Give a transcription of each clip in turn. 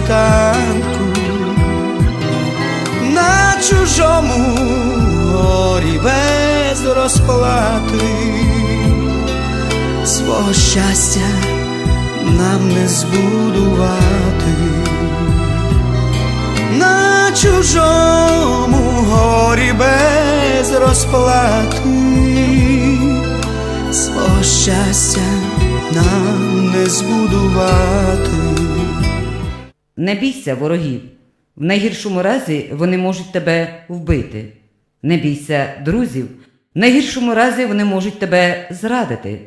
світанку, на чужому горі без розплати, свого щастя нам не збудувати. На чужому горі без розплати, свого щастя нам не збудувати. Не бійся ворогів. В найгіршому разі вони можуть тебе вбити. Не бійся друзів. В найгіршому разі вони можуть тебе зрадити.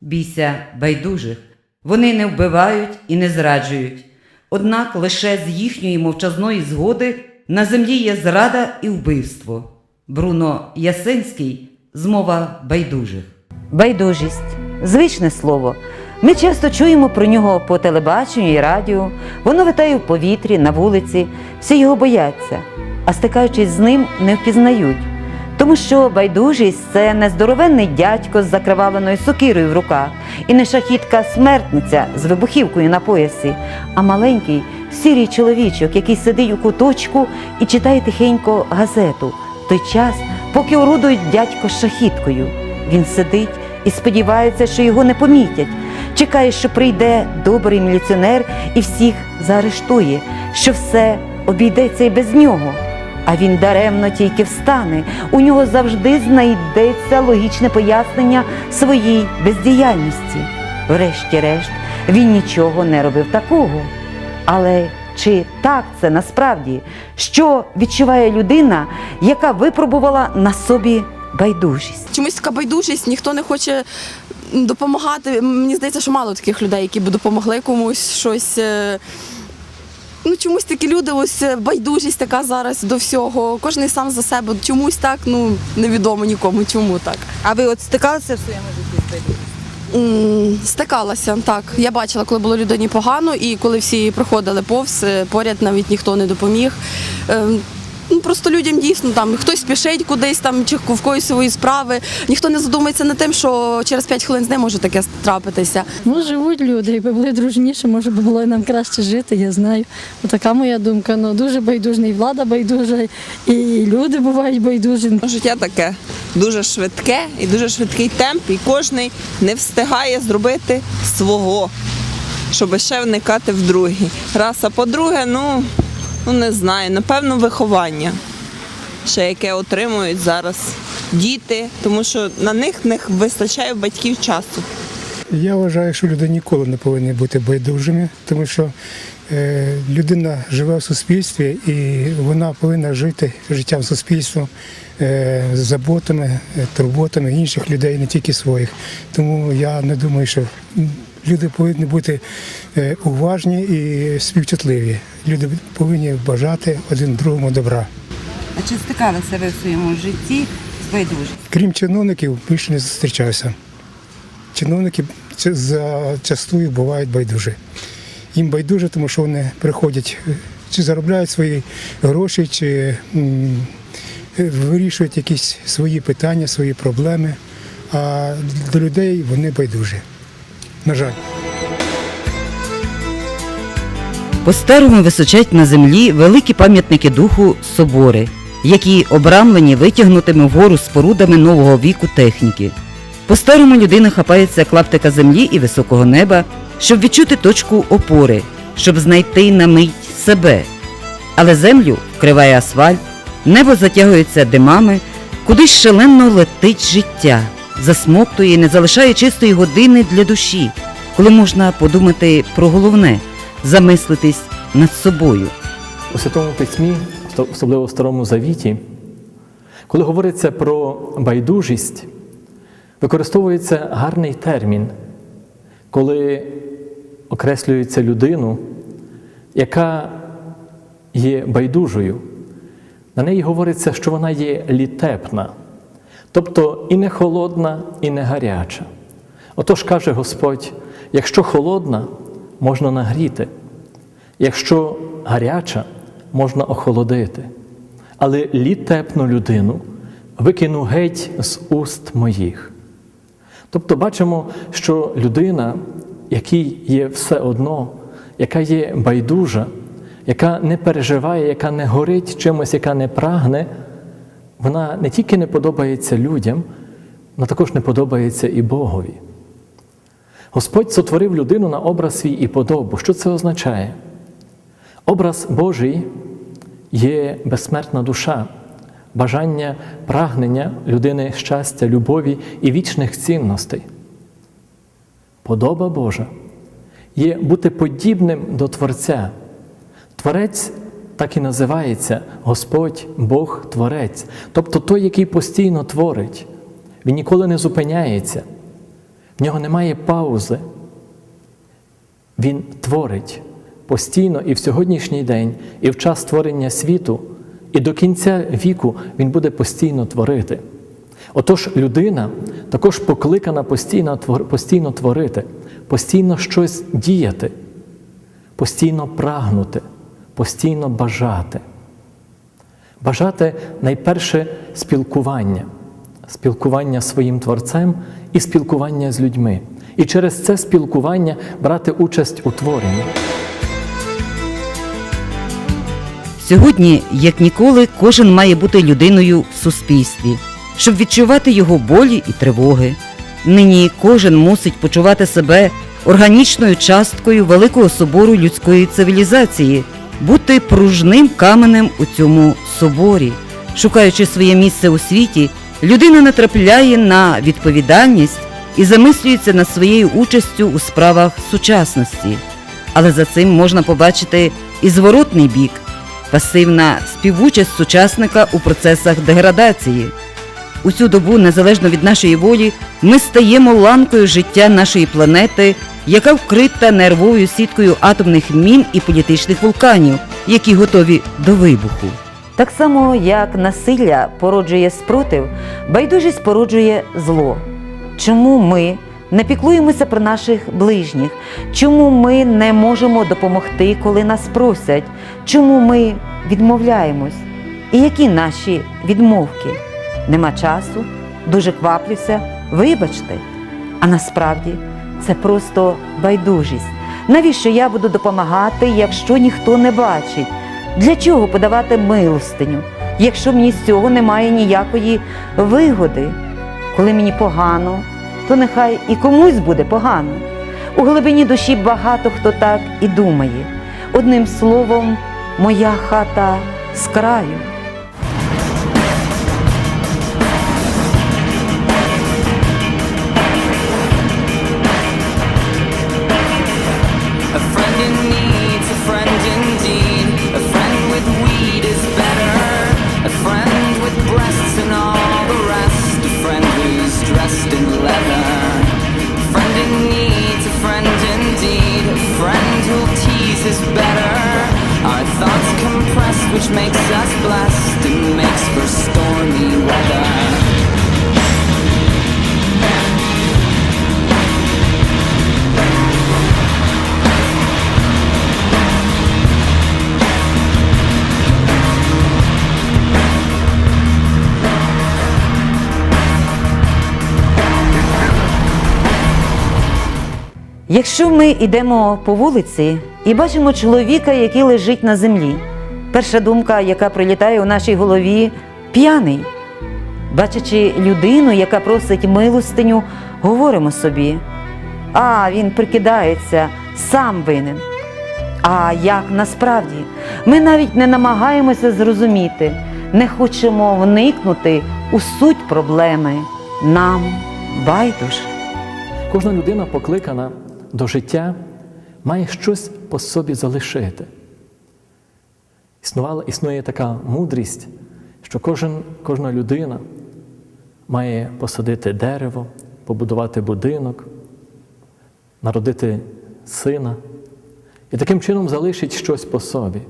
Бійся байдужих. Вони не вбивають і не зраджують. Однак лише з їхньої мовчазної згоди на землі є зрада і вбивство. Бруно Ясенський Змова байдужих. Байдужість звичне слово. Ми часто чуємо про нього по телебаченню і радіо, воно витає в повітрі, на вулиці, всі його бояться, а стикаючись з ним, не впізнають. Тому що байдужість це не здоровенний дядько з закривавленою сокирою в руках, і не шахітка смертниця з вибухівкою на поясі, а маленький сірий чоловічок, який сидить у куточку і читає тихенько газету той час, поки орудують дядько з шахіткою. Він сидить і сподівається, що його не помітять. Чекає, що прийде добрий міліціонер і всіх заарештує, що все обійдеться і без нього. А він даремно тільки встане. У нього завжди знайдеться логічне пояснення своїй бездіяльності. Врешті-решт, він нічого не робив такого. Але чи так це насправді? Що відчуває людина, яка випробувала на собі байдужість? Чомусь така байдужість, ніхто не хоче допомагати. Мені здається, що мало таких людей, які б допомогли комусь щось. е, Ну, чомусь такі люди, ось е, байдужість така зараз до всього. Кожен сам за себе. Чомусь так, ну невідомо нікому, чому так. А ви от стикалися в своєму житті з байдужістю? Стикалася так. Я бачила, коли було людині погано, і коли всі проходили повз, е, поряд навіть ніхто не допоміг. Ну, просто людям дійсно там хтось спішить кудись там, чи в когось свої справи. Ніхто не задумується над тим, що через 5 хвилин з ним може таке трапитися. Ну, живуть люди, якби були дружніші, може б було нам краще жити, я знаю. Така моя думка. Ну, дуже байдужна, і влада байдужа, і люди бувають байдужі. Життя таке дуже швидке і дуже швидкий темп, і кожен не встигає зробити свого, щоб ще вникати в другий. Раз, а по-друге, ну, ну не знаю, напевно, виховання, ще яке отримують зараз діти, тому що на них не вистачає батьків часу. Я вважаю, що люди ніколи не повинні бути байдужими, тому що е, людина живе в суспільстві і вона повинна жити життям суспільства е, з заботами, е, турботами інших людей, не тільки своїх. Тому я не думаю, що люди повинні бути уважні і співчутливі. Люди повинні бажати один другому добра. А чи стикалися ви в своєму житті з байдужістю? Крім чиновників, більше не зустрічався. Чиновники зачастую бувають байдужі. Їм байдуже, тому що вони приходять е, чи заробляють свої гроші, чи е, вирішують якісь свої питання, свої проблеми. А до людей вони байдужі. На жаль. По-старому височать на землі великі пам'ятники духу собори, які обрамлені витягнутими вгору спорудами нового віку техніки. По-старому людина хапається клаптика землі і високого неба, щоб відчути точку опори, щоб знайти на мить себе. Але землю вкриває асфальт, небо затягується димами, кудись шалено летить життя, засмоктує не залишає чистої години для душі, коли можна подумати про головне замислитись над собою. У Святому Письмі, особливо в Старому Завіті, коли говориться про байдужість, використовується гарний термін, коли окреслюється людину, яка є байдужою. На неї говориться, що вона є літепна, тобто і не холодна, і не гаряча. Отож каже Господь: якщо холодна, можна нагріти, якщо гаряча, можна охолодити. але літепну людину викину геть з уст моїх. Тобто бачимо, що людина, якій є все одно, яка є байдужа, яка не переживає, яка не горить чимось, яка не прагне, вона не тільки не подобається людям, вона також не подобається і Богові. Господь сотворив людину на образ свій і подобу. Що це означає? Образ Божий є безсмертна душа, бажання, прагнення людини щастя, любові і вічних цінностей. Подоба Божа є бути подібним до Творця. Творець так і називається Господь Бог Творець, тобто той, який постійно творить. Він ніколи не зупиняється, в нього немає паузи. Він творить постійно і в сьогоднішній день, і в час створення світу, і до кінця віку він буде постійно творити. Отож, людина також покликана постійно, постійно творити, постійно щось діяти, постійно прагнути, постійно бажати. Бажати найперше спілкування, спілкування з своїм творцем і спілкування з людьми. І через це спілкування брати участь у творенні. Сьогодні, як ніколи, кожен має бути людиною в суспільстві, щоб відчувати його болі і тривоги. Нині кожен мусить почувати себе органічною часткою великого собору людської цивілізації, бути пружним каменем у цьому соборі. Шукаючи своє місце у світі, людина натрапляє на відповідальність і замислюється над своєю участю у справах сучасності. Але за цим можна побачити і зворотний бік пасивна співучасть сучасника у процесах деградації. У цю добу, незалежно від нашої волі, ми стаємо ланкою життя нашої планети, яка вкрита нервовою сіткою атомних мін і політичних вулканів, які готові до вибуху. Так само, як насилля породжує спротив, байдужість породжує зло. Чому ми не піклуємося про наших ближніх? Чому ми не можемо допомогти, коли нас просять? Чому ми відмовляємось? І які наші відмовки? Нема часу, дуже кваплюся, вибачте. А насправді це просто байдужість. Навіщо я буду допомагати, якщо ніхто не бачить? Для чого подавати милостиню, якщо мені з цього немає ніякої вигоди? Коли мені погано, то нехай і комусь буде погано. У глибині душі багато хто так і думає. Одним словом, моя хата з краю. Compressed, which makes us blessed and makes for stormy weather. Якщо ми йдемо по вулиці і бачимо чоловіка, який лежить на землі, перша думка, яка прилітає у нашій голові п'яний. Бачачи людину, яка просить милостиню, говоримо собі: а він прикидається, сам винен. А як насправді? Ми навіть не намагаємося зрозуміти, не хочемо вникнути у суть проблеми. Нам байдуже. Кожна людина покликана до життя, має щось по собі залишити. Існувала, існує така мудрість, що кожен, кожна людина має посадити дерево, побудувати будинок, народити сина і таким чином залишить щось по собі.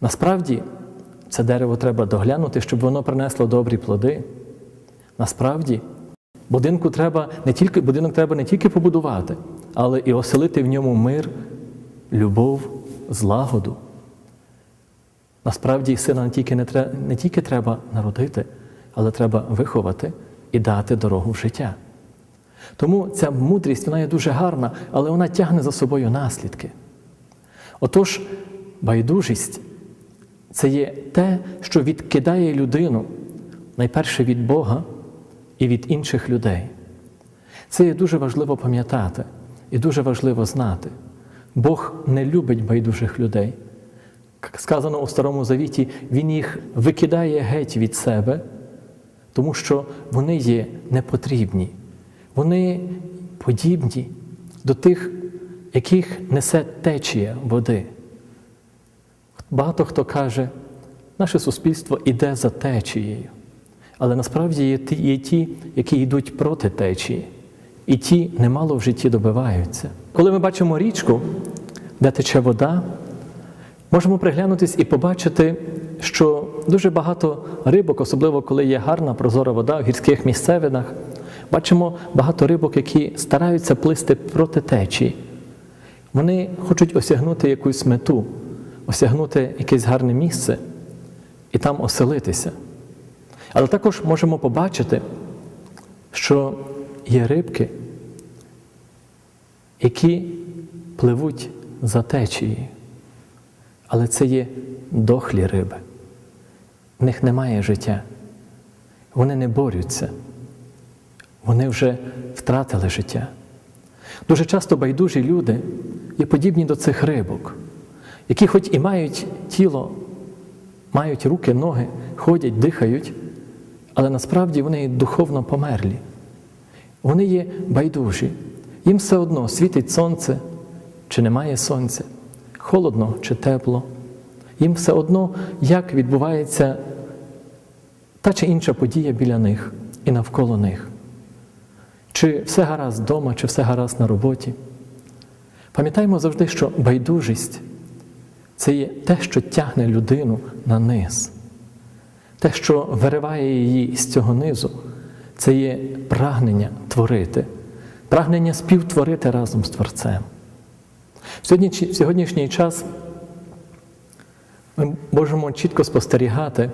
Насправді, це дерево треба доглянути, щоб воно принесло добрі плоди. Насправді, будинку треба не тільки, будинок треба не тільки побудувати, але і оселити в ньому мир, любов, злагоду. Насправді сина не тільки, не, тре- не тільки треба народити, але треба виховати і дати дорогу в життя. Тому ця мудрість вона є дуже гарна, але вона тягне за собою наслідки. Отож, байдужість це є те, що відкидає людину найперше від Бога і від інших людей. Це є дуже важливо пам'ятати і дуже важливо знати. Бог не любить байдужих людей. Сказано у Старому Завіті, Він їх викидає геть від себе, тому що вони є непотрібні. Вони подібні до тих, яких несе течія води. Багато хто каже, наше суспільство іде за течією. Але насправді є ті, є ті, які йдуть проти течії, і ті немало в житті добиваються. Коли ми бачимо річку, де тече вода, можемо приглянутись і побачити, що дуже багато рибок, особливо коли є гарна прозора вода в гірських місцевинах, бачимо багато рибок, які стараються плисти проти течії. Вони хочуть осягнути якусь мету, осягнути якесь гарне місце і там оселитися. Але також можемо побачити, що є рибки, які пливуть за течією. Але це є дохлі риби. В них немає життя. Вони не борються. Вони вже втратили життя. Дуже часто байдужі люди є подібні до цих рибок, які хоч і мають тіло, мають руки, ноги, ходять, дихають, але насправді вони духовно померлі. Вони є байдужі. Їм все одно світить сонце чи немає сонця, холодно чи тепло. Їм все одно, як відбувається та чи інша подія біля них і навколо них. Чи все гаразд вдома, чи все гаразд на роботі. Пам'ятаємо завжди, що байдужість це є те, що тягне людину на низ. Те, що вириває її з цього низу, це є прагнення творити, прагнення співтворити разом з Творцем. В сьогоднішній, час ми можемо чітко спостерігати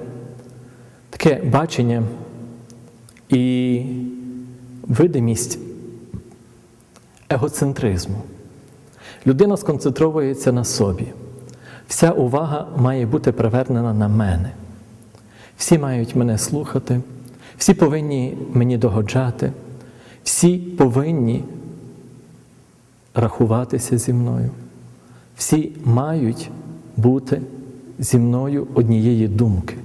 таке бачення і видимість егоцентризму. Людина сконцентровується на собі. Вся увага має бути привернена на мене. Всі мають мене слухати, всі повинні мені догоджати, всі повинні рахуватися зі мною. Всі мають бути зі мною однієї думки.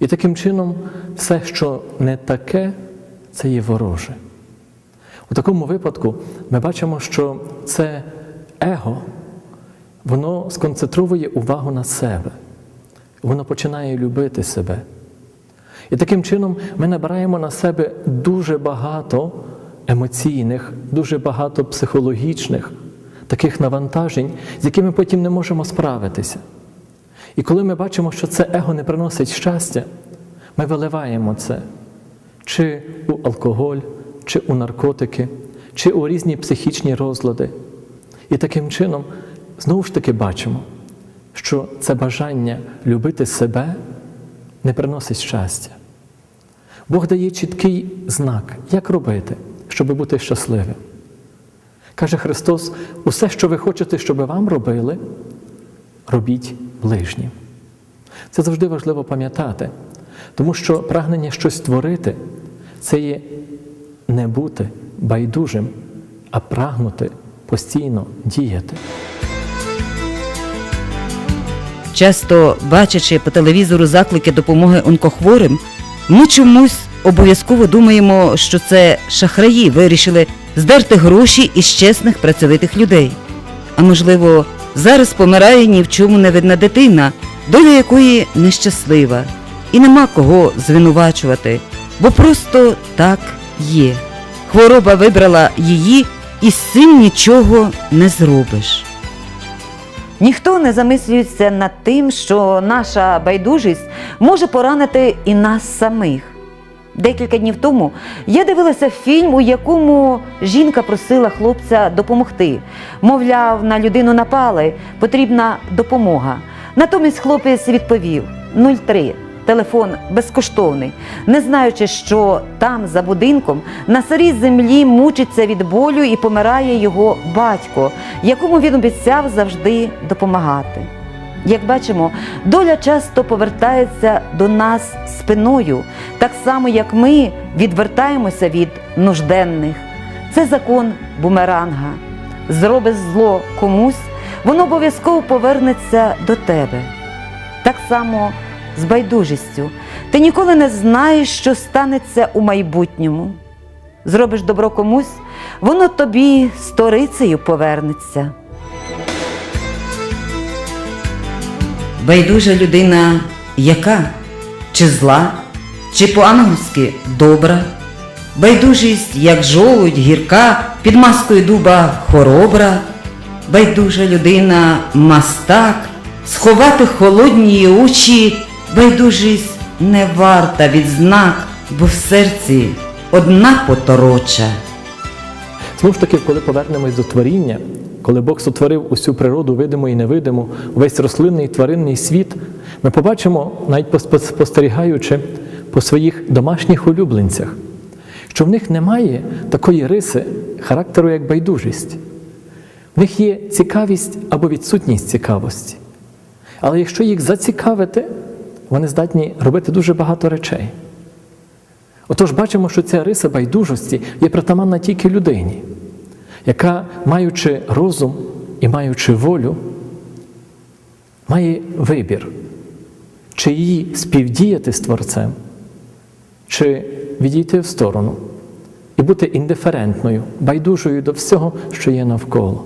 І таким чином, все, що не таке, це є вороже. У такому випадку ми бачимо, що це его, воно сконцентрує увагу на себе, воно починає любити себе. І таким чином ми набираємо на себе дуже багато емоційних, дуже багато психологічних таких навантажень, з якими потім не можемо справитися. І коли ми бачимо, що це его не приносить щастя, ми виливаємо це чи у алкоголь, чи у наркотики, чи у різні психічні розлади. І таким чином знову ж таки бачимо, що це бажання любити себе не приносить щастя. Бог дає чіткий знак, як робити, щоб бути щасливим. Каже Христос: усе, що ви хочете, щоб вам робили, робіть ближнім. Це завжди важливо пам'ятати, тому що прагнення щось створити це є не бути байдужим, а прагнути постійно діяти. Часто бачачи по телевізору заклики допомоги онкохворим, ми чомусь обов'язково думаємо, що це шахраї вирішили здерти гроші із чесних працьовитих людей. А можливо, зараз помирає ні в чому не видна дитина, доля якої нещаслива, і нема кого звинувачувати, бо просто так є. Хвороба вибрала її, і з цим нічого не зробиш. Ніхто не замислюється над тим, що наша байдужість може поранити і нас самих. Декілька днів тому я дивилася фільм, у якому жінка просила хлопця допомогти. Мовляв, на людину напали, потрібна допомога. Натомість хлопець відповів 03. Телефон безкоштовний, не знаючи, що там, за будинком, на сирій землі мучиться від болю і помирає його батько, якому він обіцяв завжди допомагати. Як бачимо, доля часто повертається до нас спиною, так само як ми відвертаємося від нужденних. Це закон бумеранга. Зробиш зло комусь, воно обов'язково повернеться до тебе. Так само з байдужістю. Ти ніколи не знаєш, що станеться у майбутньому. Зробиш добро комусь, воно тобі сторицею повернеться. Байдужа людина яка? Чи зла, чи по-ангельськи добра? Байдужість, як жолудь, гірка, під маскою дуба хоробра. Байдужа людина мастак, сховати холодні очі, байдужість не варта відзнак, бо в серці одна потороча. Знову ж таки, коли повернемось до творіння, коли Бог сотворив усю природу, видиму і невидиму, увесь рослинний тваринний світ, ми побачимо, навіть пос- спостерігаючи по своїх домашніх улюбленцях, що в них немає такої риси характеру, як байдужість. В них є цікавість або відсутність цікавості. Але якщо їх зацікавити, вони здатні робити дуже багато речей. Отож, бачимо, що ця риса байдужості є притаманна тільки людині, яка, маючи розум і маючи волю, має вибір, чи її співдіяти з Творцем, чи відійти в сторону і бути індиферентною, байдужою до всього, що є навколо.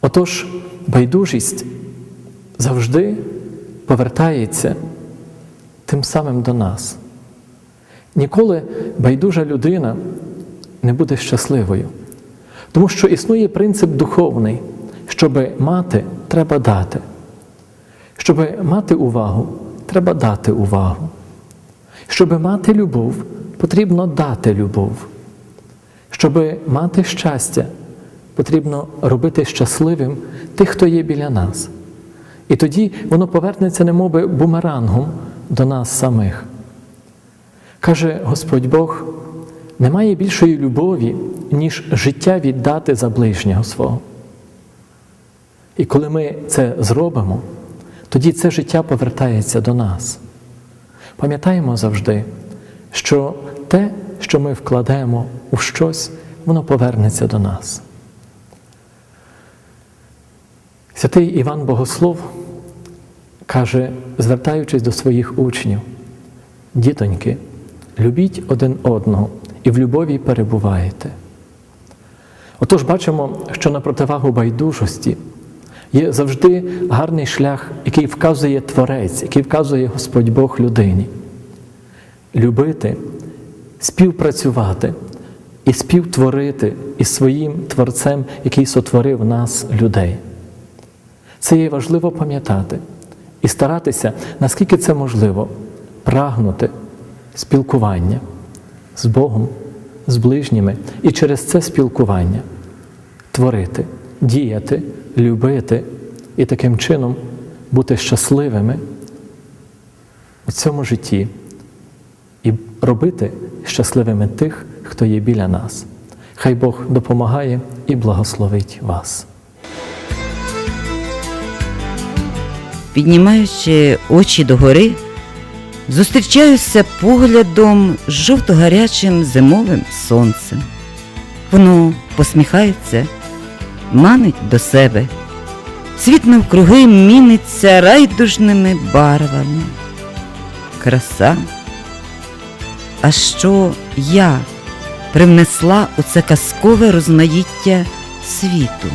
Отож, байдужість завжди повертається тим самим до нас. Ніколи байдужа людина не буде щасливою, тому що існує принцип духовний, щоб мати, треба дати. Щоб мати увагу, треба дати увагу. Щоб мати любов, потрібно дати любов. Щоб мати щастя, потрібно робити щасливим тих, хто є біля нас. І тоді воно повернеться, немоби бумерангом до нас самих. Каже Господь Бог, немає більшої любові, ніж життя віддати за ближнього свого. І коли ми це зробимо, тоді це життя повертається до нас. Пам'ятаємо завжди, що те, що ми вкладаємо у щось, воно повернеться до нас. Святий Іван Богослов каже, звертаючись до своїх учнів, дітоньки, любіть один одного і в любові перебуваєте. Отож бачимо, що на противагу байдужості є завжди гарний шлях, який вказує Творець, який вказує Господь Бог людині. Любити, співпрацювати і співтворити із своїм Творцем, який сотворив нас, людей. Це є важливо пам'ятати і старатися, наскільки це можливо, прагнути спілкування з Богом, з ближніми і через це спілкування творити, діяти, любити і таким чином бути щасливими у цьому житті і робити щасливими тих, хто є біля нас. Хай Бог допомагає і благословить вас. Піднімаючи очі догори, зустрічаюся поглядом з жовто-гарячим зимовим сонцем. Воно посміхається, манить до себе. Світ навкруги міниться райдужними барвами. Краса. А що я привнесла у це казкове розмаїття світу?